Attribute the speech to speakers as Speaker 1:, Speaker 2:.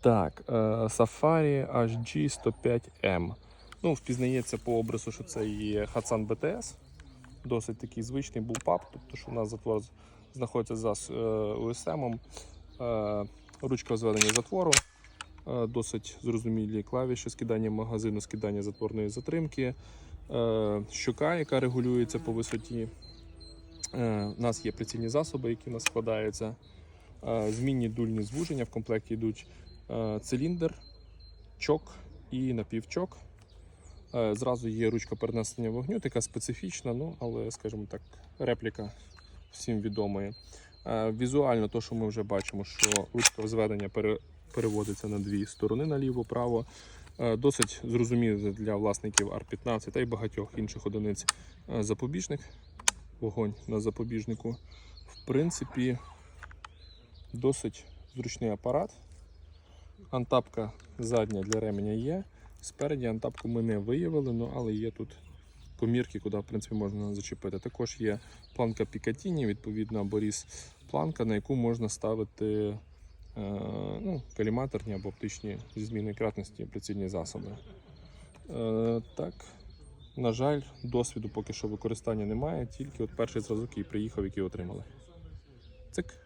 Speaker 1: Так, е, Safari HG105M. Ну, впізнається по образу, що це є Hatsan BTS. Досить такий звичний bullpup, тобто що у нас затвор знаходиться за е, USM. Е, ручка зведення затвору, е, досить зрозумілі клавіші, скидання магазину, скидання затворної затримки, е, щука, яка регулюється по висоті. Е, у нас є прицільні засоби, які у нас складаються. Е, змінні дульні звуження в комплекті йдуть е, циліндр, чок і напівчок. Е, Зразу є ручка перенесення вогню, така специфічна, ну але, скажімо так, репліка всім відомої. Візуально, то, що ми вже бачимо, що ручка зведення переводиться на дві сторони наліво-право. Досить зрозуміло для власників R15 та й багатьох інших одиниць запобіжник. Вогонь на запобіжнику. В принципі, досить зручний апарат. Антапка задня для ременя є. Спереді антапку ми не виявили, ну, але є тут комірки, куди в принципі, можна зачепити. Також є планка Пікатіні, відповідно, або різ планка, на яку можна ставити е, ну, каліматорні або оптичні зі змінної кратності прицільні засоби. Е, так, на жаль, досвіду поки що використання немає, тільки от перший зразок, який приїхав, який отримали. Цик.